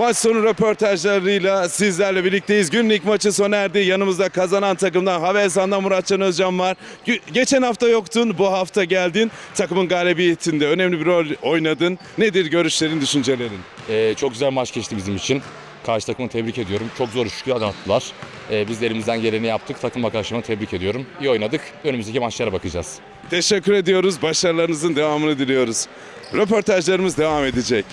Maç sonu röportajlarıyla sizlerle birlikteyiz. Günün ilk maçı sona erdi. Yanımızda kazanan takımdan Havelsan'dan Muratcan Özcan var. Geçen hafta yoktun, bu hafta geldin. Takımın galibiyetinde önemli bir rol oynadın. Nedir görüşlerin, düşüncelerin? Ee, çok güzel maç geçti bizim için. Karşı takımı tebrik ediyorum. Çok zor üçlü attılar. Ee, biz de elimizden geleni yaptık. Takım arkadaşlarımı tebrik ediyorum. İyi oynadık. Önümüzdeki maçlara bakacağız. Teşekkür ediyoruz. Başarılarınızın devamını diliyoruz. Röportajlarımız devam edecek.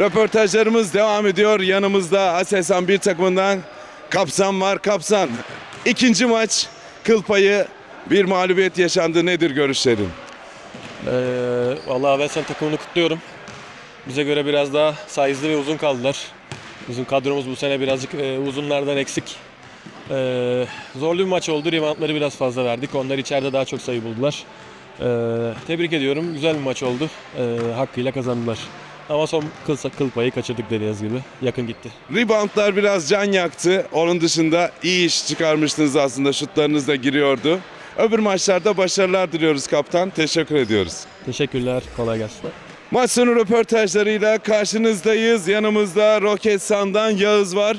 Röportajlarımız devam ediyor. Yanımızda Aselsan bir takımından Kapsan var. Kapsan ikinci maç kıl payı bir mağlubiyet yaşandı. Nedir görüşlerin? Ee, vallahi sen takımını kutluyorum. Bize göre biraz daha size'lı ve uzun kaldılar. Bizim kadromuz bu sene birazcık e, uzunlardan eksik. Ee, zorlu bir maç oldu. Reboundları biraz fazla verdik. Onlar içeride daha çok sayı buldular. Ee, tebrik ediyorum. Güzel bir maç oldu. Ee, hakkıyla kazandılar. Ama son kıl, kıl payı kaçırdık dediğiniz gibi. Yakın gitti. Reboundlar biraz can yaktı. Onun dışında iyi iş çıkarmıştınız aslında. Şutlarınız da giriyordu. Öbür maçlarda başarılar diliyoruz kaptan. Teşekkür ediyoruz. Teşekkürler. Kolay gelsin. Maç sonu röportajlarıyla karşınızdayız. Yanımızda Roketsan'dan Yağız var.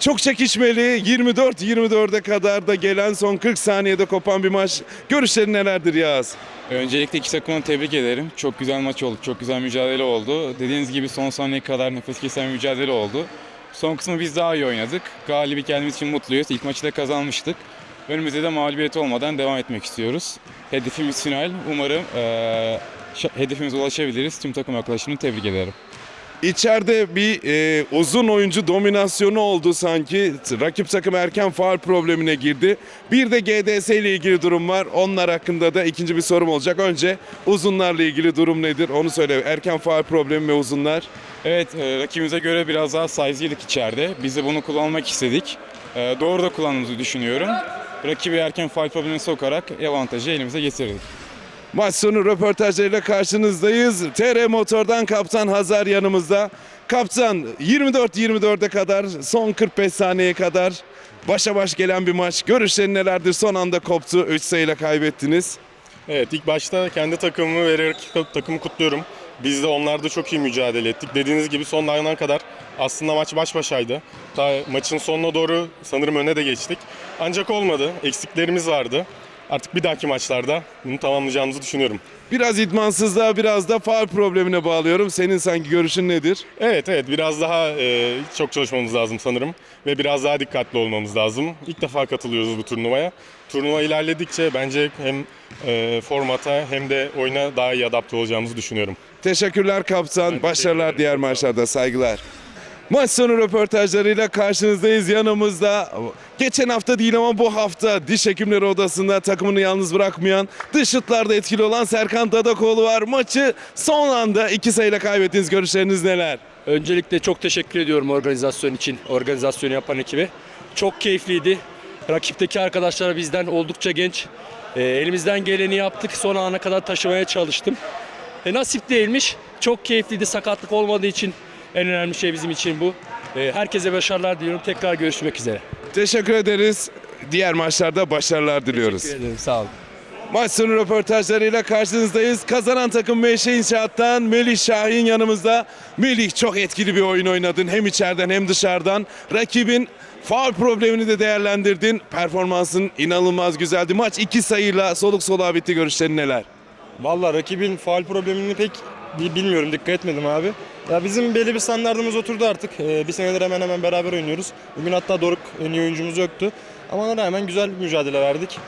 Çok çekişmeli 24-24'e kadar da gelen son 40 saniyede kopan bir maç. Görüşlerin nelerdir Yağız? Öncelikle iki takımı tebrik ederim. Çok güzel maç oldu, çok güzel mücadele oldu. Dediğiniz gibi son saniye kadar nefes kesen mücadele oldu. Son kısmı biz daha iyi oynadık. Galibi geldiğimiz için mutluyuz. İlk maçı da kazanmıştık. Önümüzde de mağlubiyet olmadan devam etmek istiyoruz. Hedefimiz final. Umarım eee, ş- hedefimize ulaşabiliriz. Tüm takım arkadaşlarımı tebrik ederim. İçeride bir e, uzun oyuncu dominasyonu oldu sanki. Rakip takım erken faul problemine girdi. Bir de GDS ile ilgili durum var. Onlar hakkında da ikinci bir sorum olacak. Önce uzunlarla ilgili durum nedir? Onu söyle. Erken faul problemi ve uzunlar. Evet, e, rakibimize göre biraz daha size'lıydık içeride. Biz de bunu kullanmak istedik. E, doğru da kullandığımızı düşünüyorum. Rakibi erken faul problemine sokarak avantajı elimize getirdik. Maç sonu röportajlarıyla karşınızdayız. TR Motor'dan Kaptan Hazar yanımızda. Kaptan 24-24'e kadar son 45 saniyeye kadar başa baş gelen bir maç. Görüşlerin nelerdir? Son anda koptu. 3 sayıyla kaybettiniz. Evet ilk başta kendi takımımı vererek takımı kutluyorum. Biz de onlarda çok iyi mücadele ettik. Dediğiniz gibi son ana kadar aslında maç baş başaydı. Ta maçın sonuna doğru sanırım öne de geçtik. Ancak olmadı. Eksiklerimiz vardı. Artık bir dahaki maçlarda bunu tamamlayacağımızı düşünüyorum. Biraz idmansızlığa biraz da faul problemine bağlıyorum. Senin sanki görüşün nedir? Evet evet biraz daha e, çok çalışmamız lazım sanırım. Ve biraz daha dikkatli olmamız lazım. İlk defa katılıyoruz bu turnuvaya. Turnuva ilerledikçe bence hem e, formata hem de oyuna daha iyi adapte olacağımızı düşünüyorum. Teşekkürler kaptan. Başarılar diğer maçlarda. Saygılar. Maç sonu röportajlarıyla karşınızdayız. Yanımızda geçen hafta değil ama bu hafta diş hekimleri odasında takımını yalnız bırakmayan, dış şutlarda etkili olan Serkan Dadakoğlu var. Maçı son anda iki sayıyla kaybettiniz. Görüşleriniz neler? Öncelikle çok teşekkür ediyorum organizasyon için, organizasyonu yapan ekibe. Çok keyifliydi. Rakipteki arkadaşlar bizden oldukça genç. Ee, elimizden geleni yaptık. Son ana kadar taşımaya çalıştım. E, nasip değilmiş. Çok keyifliydi. Sakatlık olmadığı için en önemli şey bizim için bu. Ee, herkese başarılar diliyorum. Tekrar görüşmek üzere. Teşekkür ederiz. Diğer maçlarda başarılar diliyoruz. Teşekkür ederim. Sağ olun. Maç sonu röportajlarıyla karşınızdayız. Kazanan takım Meşe İnşaat'tan Melih Şahin yanımızda. Melih çok etkili bir oyun oynadın. Hem içeriden hem dışarıdan. Rakibin faul problemini de değerlendirdin. Performansın inanılmaz güzeldi. Maç iki sayıyla soluk soluğa bitti. Görüşlerin neler? Vallahi rakibin faal problemini pek bi- bilmiyorum, dikkat etmedim abi. Ya bizim belli bir standartımız oturdu artık. Ee, bir senedir hemen hemen beraber oynuyoruz. Bugün hatta Doruk en iyi oyuncumuz yoktu. Ama ona rağmen güzel bir mücadele verdik.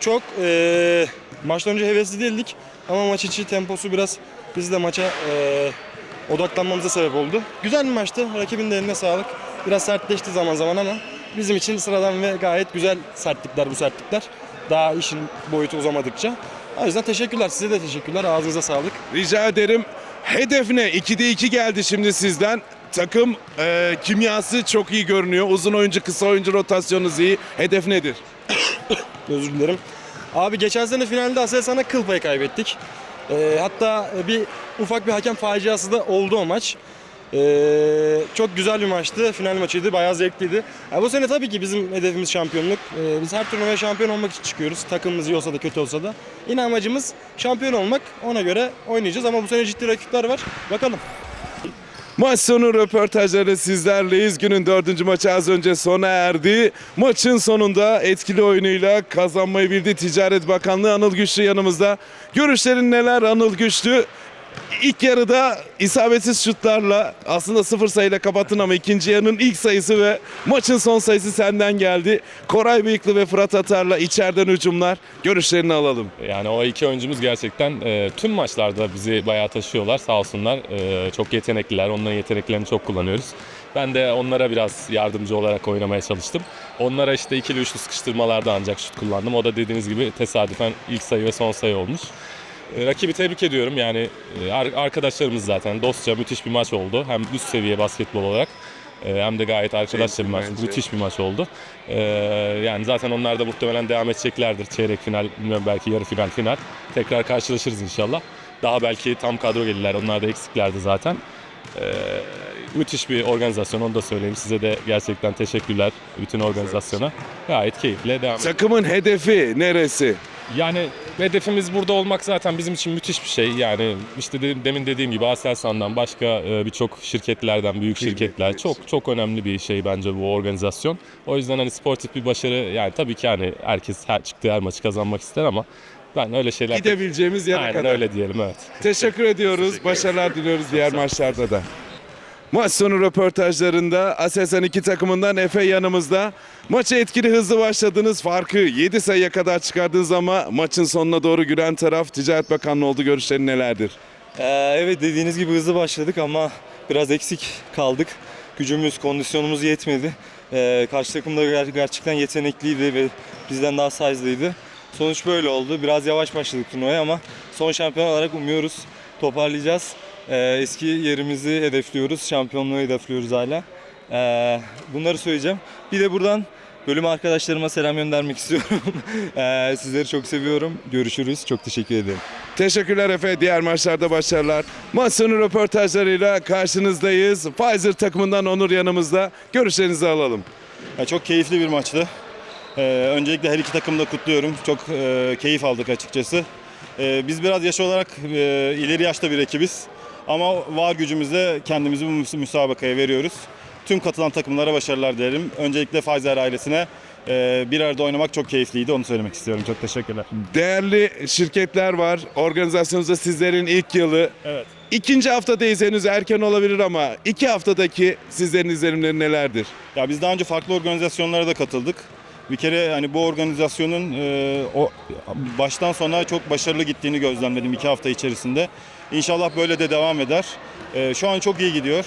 Çok ee, maçtan önce hevesli değildik. Ama maç içi temposu biraz biz de maça ee, odaklanmamıza sebep oldu. Güzel bir maçtı. Rakibin de eline sağlık. Biraz sertleşti zaman zaman ama bizim için sıradan ve gayet güzel sertlikler bu sertlikler. Daha işin boyutu uzamadıkça. O yüzden teşekkürler. Size de teşekkürler. Ağzınıza sağlık. Rica ederim. Hedef ne? 2'de 2 geldi şimdi sizden. Takım e, kimyası çok iyi görünüyor. Uzun oyuncu, kısa oyuncu rotasyonunuz iyi. Hedef nedir? Özür dilerim. Abi geçen sene finalde Aselsan'a kıl payı kaybettik. Ee, hatta bir ufak bir hakem faciası da oldu o maç. Ee, çok güzel bir maçtı. Final maçıydı. Bayağı zevkliydi. Ya bu sene tabii ki bizim hedefimiz şampiyonluk. Ee, biz her turnuvaya şampiyon olmak için çıkıyoruz. Takımımız iyi olsa da kötü olsa da. Yine amacımız şampiyon olmak. Ona göre oynayacağız ama bu sene ciddi rakipler var. Bakalım. Maç sonu röportajları sizlerleyiz. Günün dördüncü maçı az önce sona erdi. Maçın sonunda etkili oyunuyla kazanmayı bildi. Ticaret Bakanlığı Anıl Güçlü yanımızda. Görüşlerin neler Anıl Güçlü? İlk yarıda isabetsiz şutlarla aslında sıfır sayıyla kapattın ama ikinci yarının ilk sayısı ve maçın son sayısı senden geldi. Koray Bıyıklı ve Fırat Atar'la içeriden hücumlar. Görüşlerini alalım. Yani o iki oyuncumuz gerçekten e, tüm maçlarda bizi bayağı taşıyorlar sağ olsunlar. E, çok yetenekliler, onların yeteneklerini çok kullanıyoruz. Ben de onlara biraz yardımcı olarak oynamaya çalıştım. Onlara işte ikili üçlü sıkıştırmalarda ancak şut kullandım. O da dediğiniz gibi tesadüfen ilk sayı ve son sayı olmuş. E, Rakibi tebrik ediyorum. Yani e, ar- arkadaşlarımız zaten dostça müthiş bir maç oldu. Hem üst seviye basketbol olarak e, hem de gayet arkadaşça bir maç. bence. Müthiş bir maç oldu. E, Yani zaten onlar da muhtemelen devam edeceklerdir. Çeyrek final, bilmiyorum belki yarı final, final. Tekrar karşılaşırız inşallah. Daha belki tam kadro gelirler. Onlar da eksiklerdi zaten. E, Müthiş bir organizasyon onu da söyleyeyim. Size de gerçekten teşekkürler bütün organizasyona. Gayet keyifle devam Takımın hedefi neresi? Yani hedefimiz burada olmak zaten bizim için müthiş bir şey. Yani işte de- demin dediğim gibi Aselsan'dan başka e, birçok şirketlerden, büyük şirketler çok çok önemli bir şey bence bu organizasyon. O yüzden hani sportif bir başarı yani tabii ki hani herkes her çıktığı her maçı kazanmak ister ama ben öyle şeyler Gidebileceğimiz yere Aynen kadar. öyle diyelim evet. Teşekkür ediyoruz. Başarılar diliyoruz diğer maçlarda da. Maç sonu röportajlarında Aselsan iki takımından Efe yanımızda. Maça etkili hızlı başladınız. Farkı 7 sayıya kadar çıkardınız ama maçın sonuna doğru gülen taraf Ticaret Bakanlığı oldu. Görüşlerin nelerdir? Ee, evet dediğiniz gibi hızlı başladık ama biraz eksik kaldık. Gücümüz, kondisyonumuz yetmedi. Ee, karşı takım da ger- gerçekten yetenekliydi ve bizden daha size'lıydı. Sonuç böyle oldu. Biraz yavaş başladık turnuvaya ama son şampiyon olarak umuyoruz. Toparlayacağız. Ee, eski yerimizi hedefliyoruz. Şampiyonluğu hedefliyoruz hala. Ee, bunları söyleyeceğim. Bir de buradan bölüm arkadaşlarıma selam göndermek istiyorum. Ee, sizleri çok seviyorum. Görüşürüz. Çok teşekkür ederim. Teşekkürler Efe. Diğer maçlarda başarılar. Maç sonu röportajlarıyla karşınızdayız. Pfizer takımından Onur yanımızda. Görüşlerinizi alalım. Ya çok keyifli bir maçtı. Ee, öncelikle her iki takımı da kutluyorum. Çok e, keyif aldık açıkçası. Ee, biz biraz yaş olarak e, ileri yaşta bir ekibiz. Ama var gücümüzle kendimizi bu müs- müsabakaya veriyoruz. Tüm katılan takımlara başarılar dilerim. Öncelikle Pfizer ailesine e, bir arada oynamak çok keyifliydi. Onu söylemek istiyorum. Çok teşekkürler. Değerli şirketler var. Organizasyonunuzda sizlerin ilk yılı. Evet. İkinci haftadayız henüz erken olabilir ama iki haftadaki sizlerin izlenimleri nelerdir? Ya biz daha önce farklı organizasyonlara da katıldık. Bir kere hani bu organizasyonun e, o baştan sona çok başarılı gittiğini gözlemledim iki hafta içerisinde. İnşallah böyle de devam eder. E, şu an çok iyi gidiyor.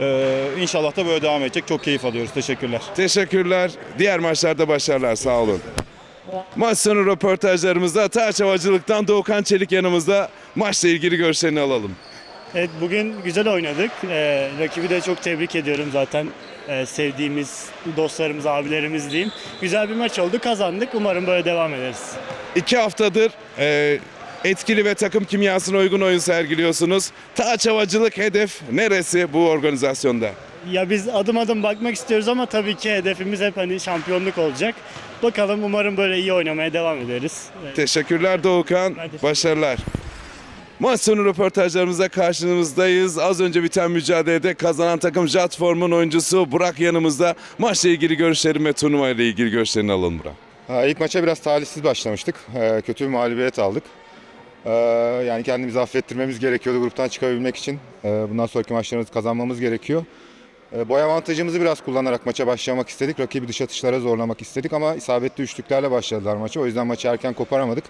E, inşallah da böyle devam edecek. Çok keyif alıyoruz. Teşekkürler. Teşekkürler. Diğer maçlarda başarılar. Sağ olun. Maç sonu röportajlarımızda Taç Havacılık'tan Doğukan Çelik yanımızda. Maçla ilgili görüşlerini alalım. Evet bugün güzel oynadık. Ee, rakibi de çok tebrik ediyorum zaten. Ee, sevdiğimiz dostlarımız, abilerimiz diyeyim. Güzel bir maç oldu, kazandık. Umarım böyle devam ederiz. İki haftadır e, etkili ve takım kimyasına uygun oyun sergiliyorsunuz. Taç Havacılık hedef neresi bu organizasyonda? Ya biz adım adım bakmak istiyoruz ama tabii ki hedefimiz hep hani şampiyonluk olacak. Bakalım umarım böyle iyi oynamaya devam ederiz. Teşekkürler Doğukan. Teşekkür Başarılar. Maç sonu röportajlarımızda karşınızdayız. Az önce biten mücadelede kazanan takım Jatform'un oyuncusu Burak yanımızda. Maçla ilgili görüşlerim ve turnuva ile ilgili görüşlerini alalım Burak. Ha, ilk maça biraz talihsiz başlamıştık. Ee, kötü bir mağlubiyet aldık. Ee, yani kendimizi affettirmemiz gerekiyordu gruptan çıkabilmek için. Ee, bundan sonraki maçlarımızı kazanmamız gerekiyor. Ee, boy avantajımızı biraz kullanarak maça başlamak istedik. Rakibi dış atışlara zorlamak istedik ama isabetli üçlüklerle başladılar maça. O yüzden maçı erken koparamadık.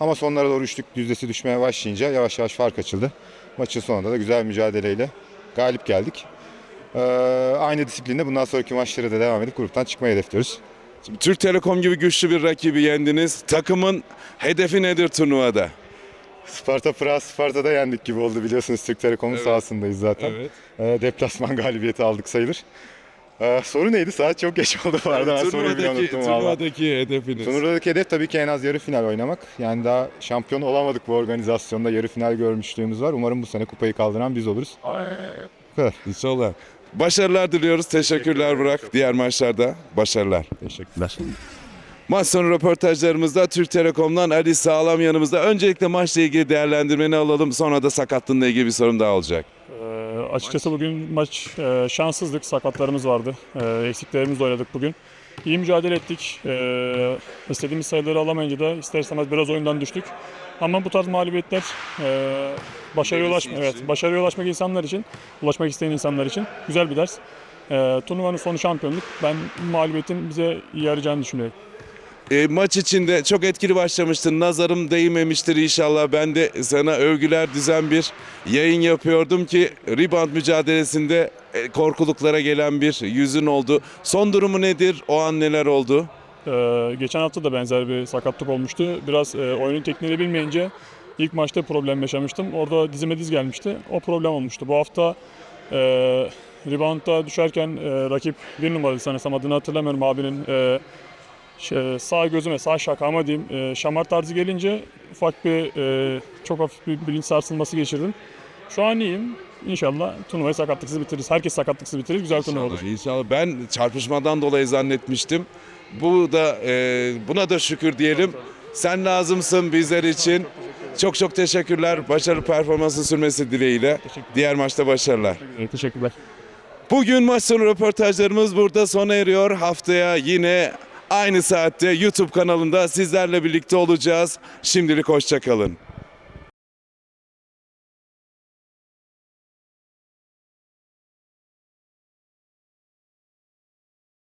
Ama sonlara doğru üçlük yüzdesi düşmeye başlayınca yavaş yavaş fark açıldı. Maçın sonunda da güzel mücadeleyle galip geldik. Ee, aynı disiplinde bundan sonraki maçlara da devam edip gruptan çıkmayı hedefliyoruz. Türk Telekom gibi güçlü bir rakibi yendiniz. Takımın hedefi nedir turnuvada? Sparta Prag Sparta'da yendik gibi oldu biliyorsunuz Türk Telekom'un sahasındayız zaten. Ee, deplasman galibiyeti aldık sayılır. Ee, soru neydi? Saat çok geç oldu bu arada ben soruyu unuttum valla. turnuvadaki hedefiniz. Turnuvadaki hedef tabii ki en az yarı final oynamak. Yani daha şampiyon olamadık bu organizasyonda. Yarı final görmüşlüğümüz var. Umarım bu sene kupayı kaldıran biz oluruz. Bu kadar. İnşallah. Başarılar diliyoruz. Teşekkürler Burak. Diğer maçlarda başarılar. Teşekkürler. Maç sonu röportajlarımızda Türk Telekom'dan Ali Sağlam yanımızda. Öncelikle maçla ilgili değerlendirmeni alalım. Sonra da sakatlığınla ilgili bir sorum daha olacak. Ee, açıkçası bugün maç e, şanssızdık. Sakatlarımız vardı. E, eksiklerimizle oynadık bugün. İyi mücadele ettik. E, istediğimiz sayıları alamayınca da ister istemez biraz oyundan düştük. Ama bu tarz mağlubiyetler e, başarıya ulaşma, evet, başarıya ulaşmak insanlar için, ulaşmak isteyen insanlar için güzel bir ders. E, turnuvanın sonu şampiyonluk. Ben bu mağlubiyetin bize iyi yarayacağını düşünüyorum. E, maç içinde çok etkili başlamıştın. Nazarım değmemiştir inşallah. Ben de sana övgüler düzen bir yayın yapıyordum ki rebound mücadelesinde e, korkuluklara gelen bir yüzün oldu. Son durumu nedir? O an neler oldu? Ee, geçen hafta da benzer bir sakatlık olmuştu. Biraz e, oyunun tekniğini bilmeyince ilk maçta problem yaşamıştım. Orada dizime diz gelmişti. O problem olmuştu. Bu hafta e, reboundda düşerken e, rakip bir numaralı sanırsam adını hatırlamıyorum abinin e, şey, sağ gözüme, sağ şakama diyeyim e, şamar tarzı gelince ufak bir e, çok hafif bir bilinç sarsılması geçirdim. Şu an iyiyim. İnşallah turnuvayı sakatlıksız bitiririz. Herkes sakatlıksız bitirir. Güzel turnuva olur. İnşallah. Ben çarpışmadan dolayı zannetmiştim. Bu da e, buna da şükür diyelim. Sen lazımsın bizler için. Çok çok teşekkürler. Başarılı performansın sürmesi dileğiyle. Diğer maçta başarılar. Teşekkürler. Bugün maç sonu röportajlarımız burada sona eriyor. Haftaya yine aynı saatte YouTube kanalında sizlerle birlikte olacağız. Şimdilik hoşçakalın.